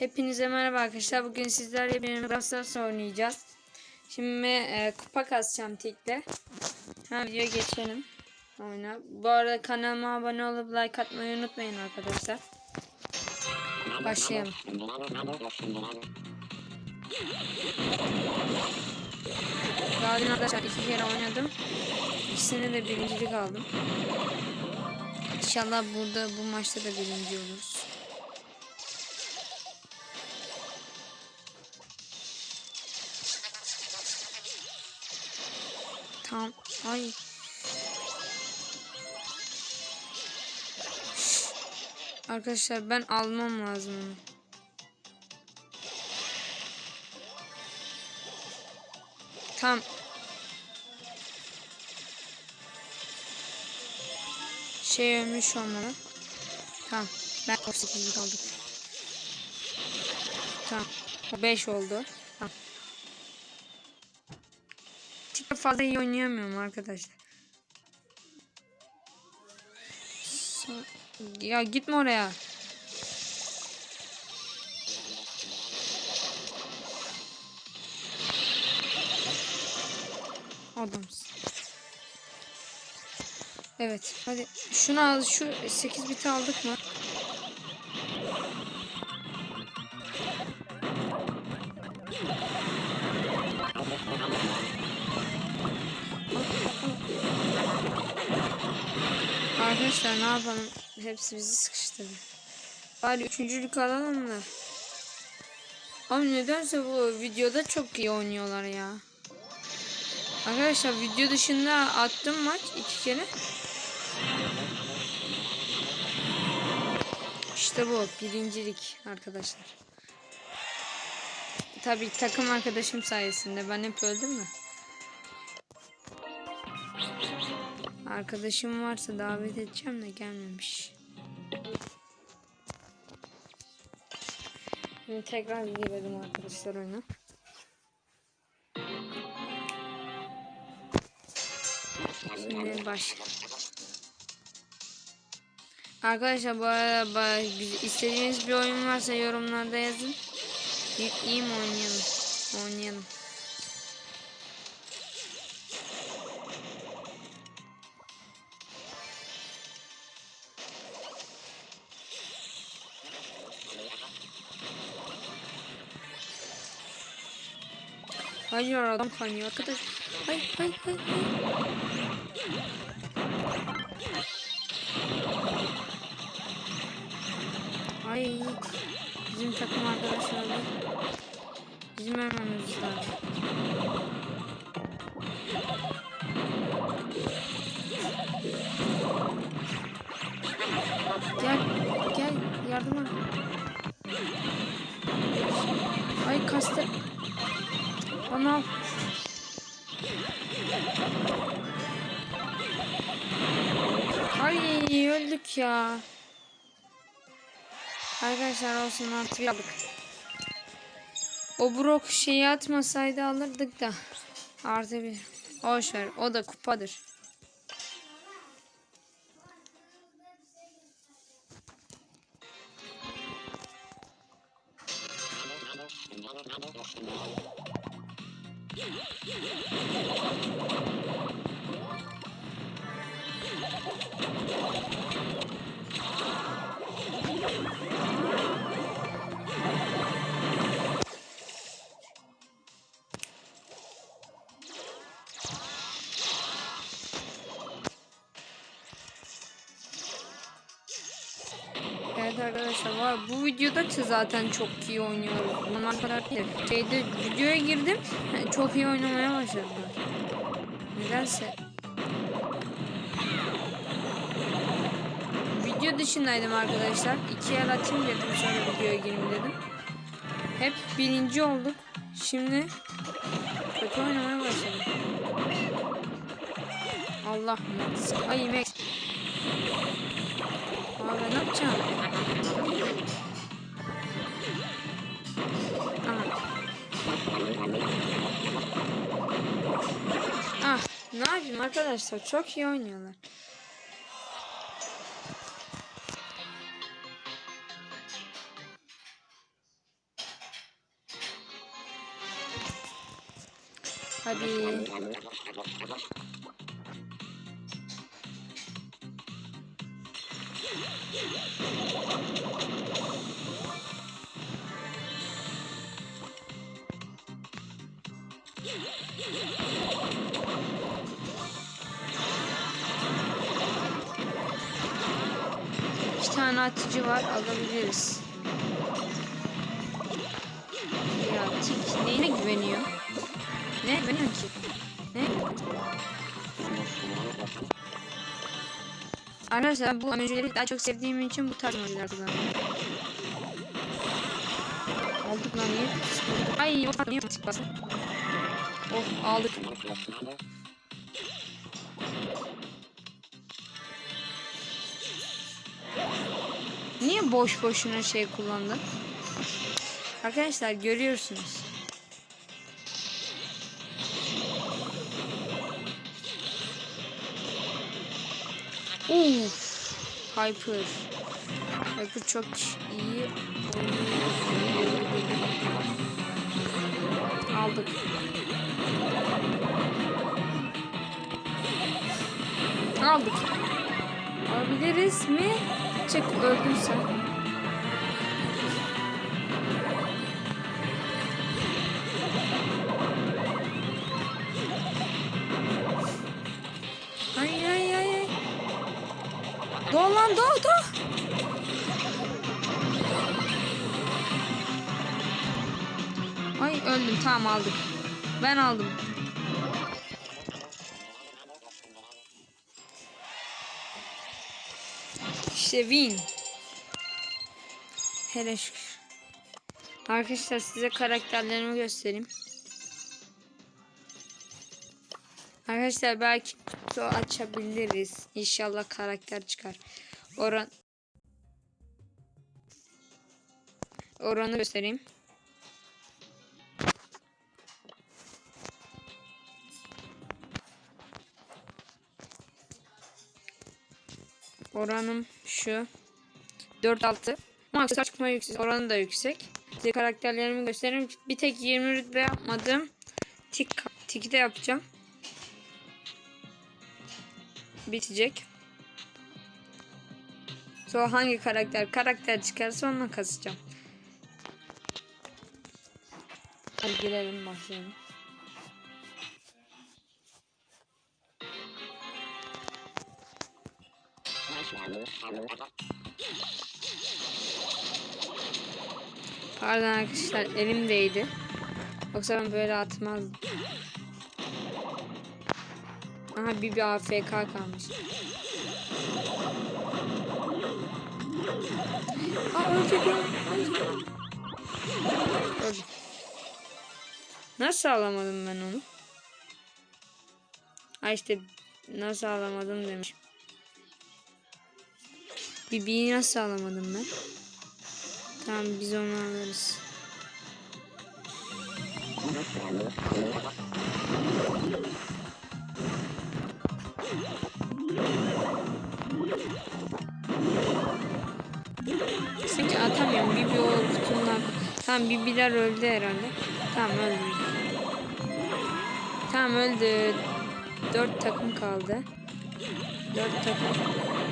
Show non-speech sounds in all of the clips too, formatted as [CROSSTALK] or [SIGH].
Hepinize merhaba arkadaşlar. Bugün sizlerle bir Brawl oynayacağız. Şimdi e, kupa kasacağım tikle. Hemen videoya geçelim. Oyna. Bu arada kanalıma abone olup like atmayı unutmayın arkadaşlar. Başlayalım. Daha dün arkadaşlar iki kere oynadım. İkisini de birincilik aldım. İnşallah burada bu maçta da birinci oluruz. Tamam. Ay. Arkadaşlar ben almam lazım onu. Tamam. Şey ölmüş olmalı. Tamam. Ben 8 kaldık. Tamam. 5 oldu. Fazla iyi oynayamıyorum arkadaşlar. Ya gitme oraya. Adamsın. Evet. Hadi şunu al. Şu 8 biti aldık mı? Arkadaşlar ne yapalım? Hepsi bizi sıkıştırdı. Bari üçüncülük alalım da. Ama nedense bu videoda çok iyi oynuyorlar ya. Arkadaşlar video dışında attım maç iki kere. İşte bu birincilik arkadaşlar. Tabii takım arkadaşım sayesinde ben hep öldüm mü? Arkadaşım varsa davet edeceğim de gelmemiş. Şimdi tekrar girelim arkadaşlar oyuna. Şimdi baş. Arkadaşlar bu arada istediğiniz bir oyun varsa yorumlarda yazın. Yükleyeyim oynayalım. Oynayalım. Hayır adam kaynıyor arkadaş. Hayır hayır hayır. hayır. Ay bizim takım arkadaşlar da bizim ölmemiz lazım. Gel gel yardıma. Ay kastı. Ana. Ay öldük ya. Arkadaşlar olsun artık aldık. O Brock şeyi atmasaydı alırdık da. Artı bir. Boş ver. O da kupadır. Evet var. Bu videoda ki zaten çok iyi oynuyoruz. Bunlar kadar değil. Şeyde videoya girdim. Çok iyi oynamaya başladılar. Nedense. Video dışındaydım arkadaşlar. İki yer atayım dedim sonra videoya gireyim dedim. Hep birinci olduk. Şimdi kötü oynamaya başladım. Allah Max. Ay Max. Vallahi ne yapacağım? Aha. Ah ne yapayım arkadaşlar çok iyi oynuyorlar. Hadi. İki tane atıcı var alabiliriz. Ya tik neyine güveniyor? Ne güveniyor ki? Ne? Arkadaşlar bu emojileri daha çok sevdiğim için bu tarz emojiler kullanıyorum. Aldık lan niye? Ay yok niye tik bastın? Oh aldık. Niye boş boşuna şey kullandın? Arkadaşlar görüyorsunuz. Uf, Hyper. Hyper çok iyi. Aldık. Aldık. Alabiliriz mi? Çık öldün sen. aldım. İşte win. Hele şükür. Arkadaşlar size karakterlerimi göstereyim. Arkadaşlar belki kutu açabiliriz. İnşallah karakter çıkar. Oran Oranı göstereyim. Oranım şu. 4-6. Ama aksesuar çıkma yüksek. Oranı da yüksek. Size karakterlerimi göstereyim. Bir tek 20 rütbe yapmadım. Tik, tiki de yapacağım. Bitecek. Sonra hangi karakter karakter çıkarsa onunla kasacağım. Hadi girelim başlayalım. Pardon arkadaşlar elimdeydi. Yoksa ben böyle atmazdım. Aha bir bir AFK kalmış. Aa. Öldü. Nasıl alamadım ben onu? Ha işte nasıl alamadım demiş. Bibi'yi nasıl alamadım ben? Tamam biz onu alırız. Sanki atamıyorum. Bibi o kutunun Tamam Bibiler öldü herhalde. Tamam öldü. Tamam öldü. Dört takım kaldı. Dört takım.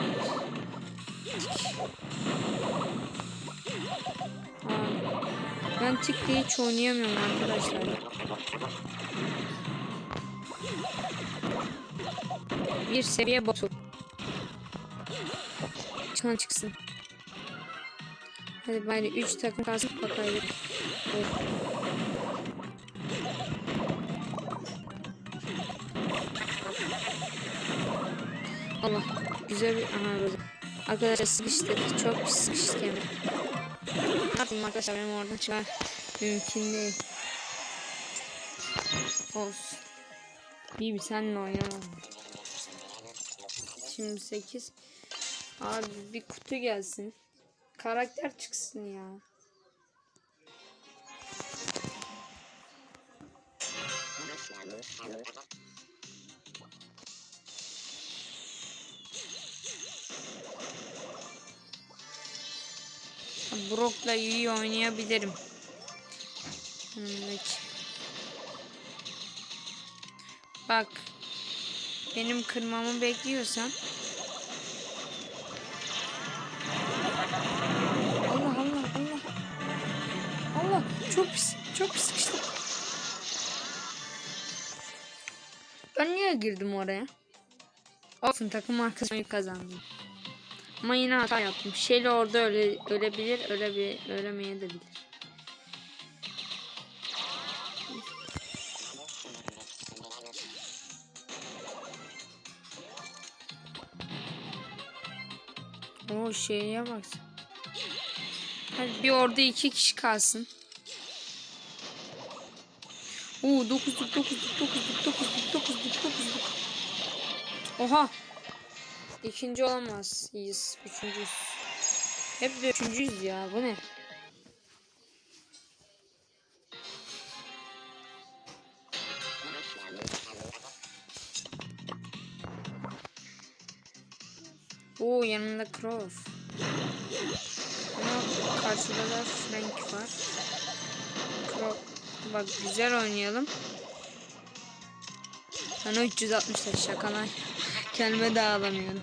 Ben tikle hiç oynayamıyorum arkadaşlar. Bir seviye botu. Çıkan çıksın. Hadi bari 3 takım kalsın bakayım. Allah güzel bir aha. Arkadaşlar sıkıştık. Çok sıkıştık. Ne yapayım arkadaşlar benim oradan çıkar. Mümkün değil. Olsun. Bir senle oynamam. Şimdi 8. Abi bir kutu gelsin. Karakter çıksın ya. Brock'la iyi oynayabilirim. Bak. Benim kırmamı bekliyorsan. Allah Allah Allah. Allah çok pis. Çok pis sıkıştım. Ben niye girdim oraya? Olsun takım arkadaşım kazandım. Ama yine hata yaptım. Şeyle orada öle, ölebilir, ölebilir, ölemeye de bilir. O şeye bak. Hadi bir orada iki kişi kalsın. Oo dokuzluk dokuzluk dokuzluk dokuzluk dokuzluk dokuzluk. Oha. İkinci olamaz. İyiyiz. Üçüncüyüz. Hep de üçüncüyüz ya. Bu ne? Oo yanında Crow. Ama karşıda da Frank var. Crow. Bak güzel oynayalım. Sana 360'da şakalar. Kelime de alamıyorum.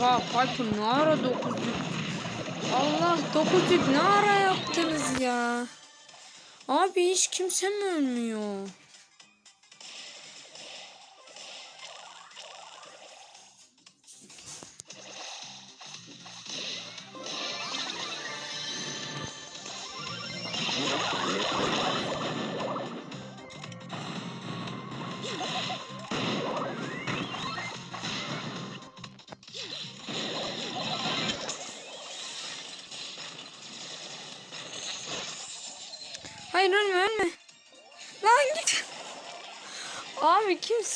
Oha Piper ne ara 9 Allah 9 yük ne ara yaptınız ya? Abi hiç kimse mi ölmüyor?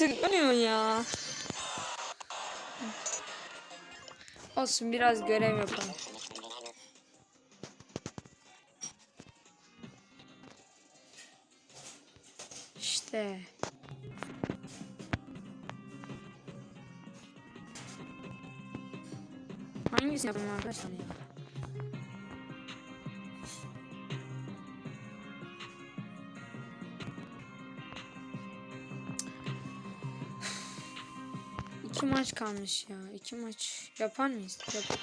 Sürünüyor ya? Olsun biraz görev yapalım. İşte. Hangisini yapalım arkadaşlar ya? Maç kalmış ya. İki maç yapar mıyız? Yapak.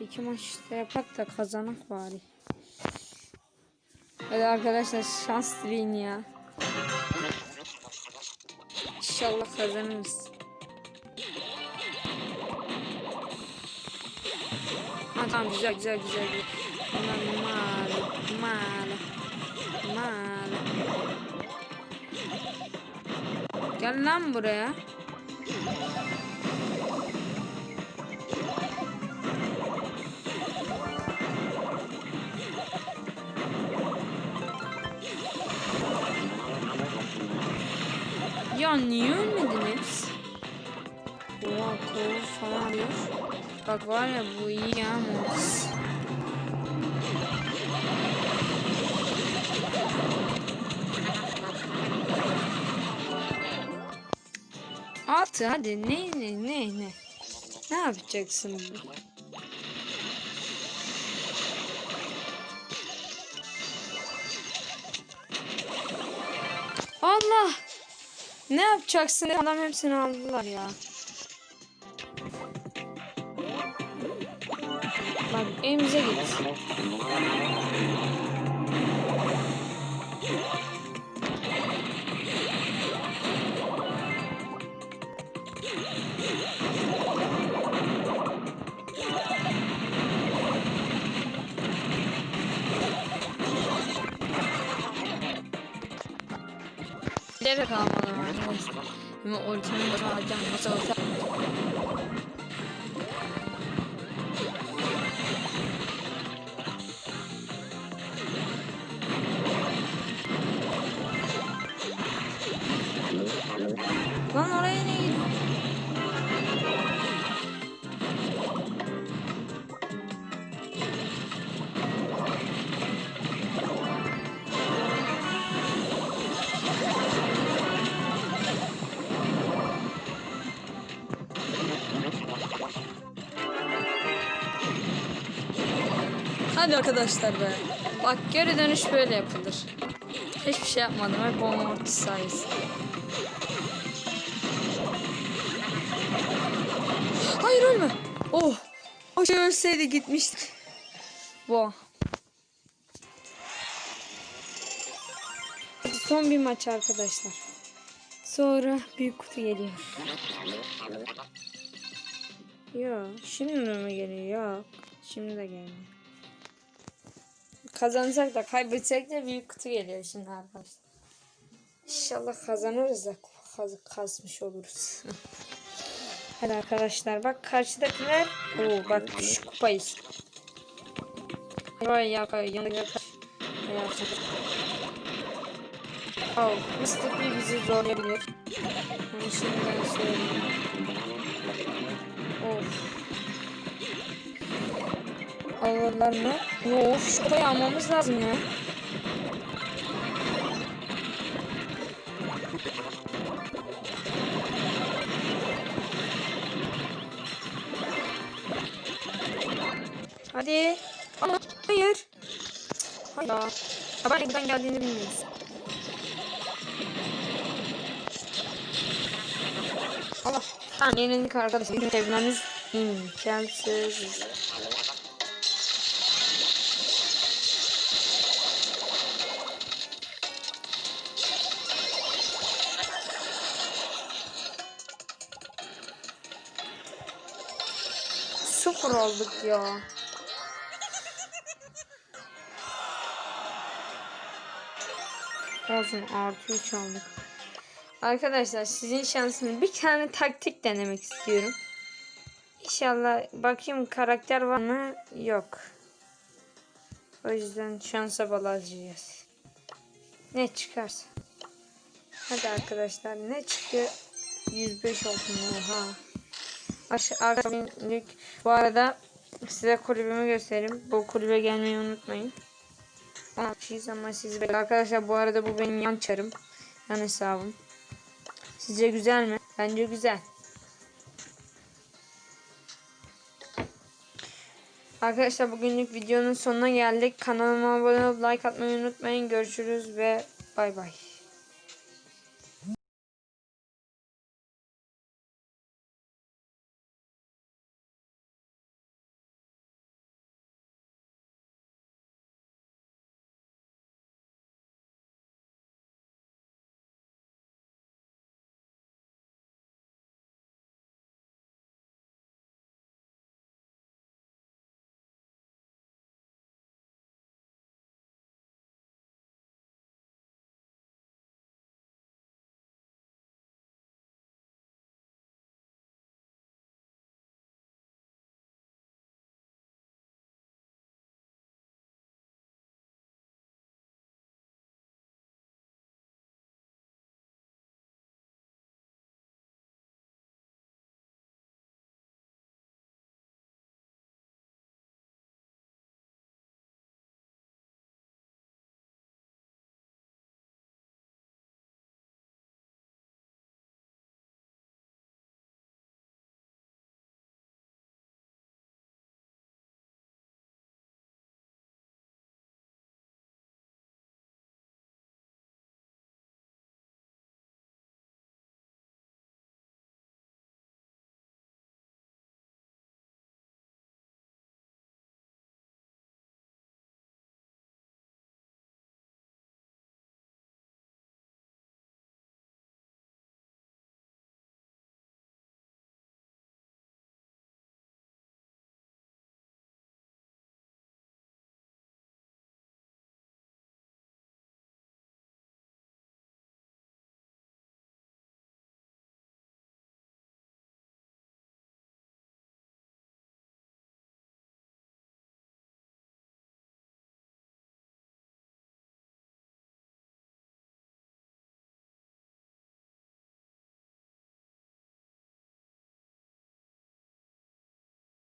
İki maç da yapak da kazanak bari. Hadi arkadaşlar şans dileyin ya. İnşallah kazanırız. Ha tamam güzel güzel güzel. Bunlar mal, mal, mal. Gel lan buraya. Ya niye ölmedin hepsi? Oha kolu falan diyor. Bak var ya bu iyi ya Mortis. Altı hadi ne ne ne ne. Ne yapacaksın? Allah! Ne yapacaksın? Adam hepsini aldılar ya. Bak evimize git. Arkadaşlar. Ama ultimin de alacağım. Nasıl olsa. Lan Hadi arkadaşlar be. Bak geri dönüş böyle yapılır. Hiçbir şey yapmadım. Hep o mortis sayesinde. Hayır ölme. Oh. O şey ölseydi gitmişti. Bu. Son bir maç arkadaşlar. Sonra büyük kutu geliyor. Yok. Şimdi mi geliyor? Yok. Şimdi de gelmiyor. Kazansak da kaybetsek de büyük kutu geliyor şimdi arkadaşlar. İnşallah kazanırız da kaz kazmış oluruz. [LAUGHS] Hadi arkadaşlar bak karşıdakiler Oo bak düşük kupayız. Vay ya kaç. Oh, Mr. P bizi zorlayabilir. Onu şimdiden söyleyeyim. Of. Alırlar mı? Of şu kupayı almamız lazım ya. Hadi. Ama hayır. Ya ben nereden geldiğini bilmiyoruz. Allah. Tamam yenildik arkadaşlar. Bizim çevirmemiz imkansız. Sıfır ya. Olsun artı 3 aldık. Arkadaşlar sizin şansınız bir tane taktik denemek istiyorum. İnşallah bakayım karakter var mı? Yok. O yüzden şansa balacağız. Ne çıkarsa. Hadi arkadaşlar ne çıktı? 105 olsun oha. Arkadaşlar bu arada size kulübümü göstereyim. Bu kulübe gelmeyi unutmayın. 16 ama siz. Arkadaşlar bu arada bu benim yan çarım. Yan hesabım. Sizce güzel mi? Bence güzel. Arkadaşlar bugünlük videonun sonuna geldik. Kanalıma abone olup like atmayı unutmayın. Görüşürüz ve bay bay.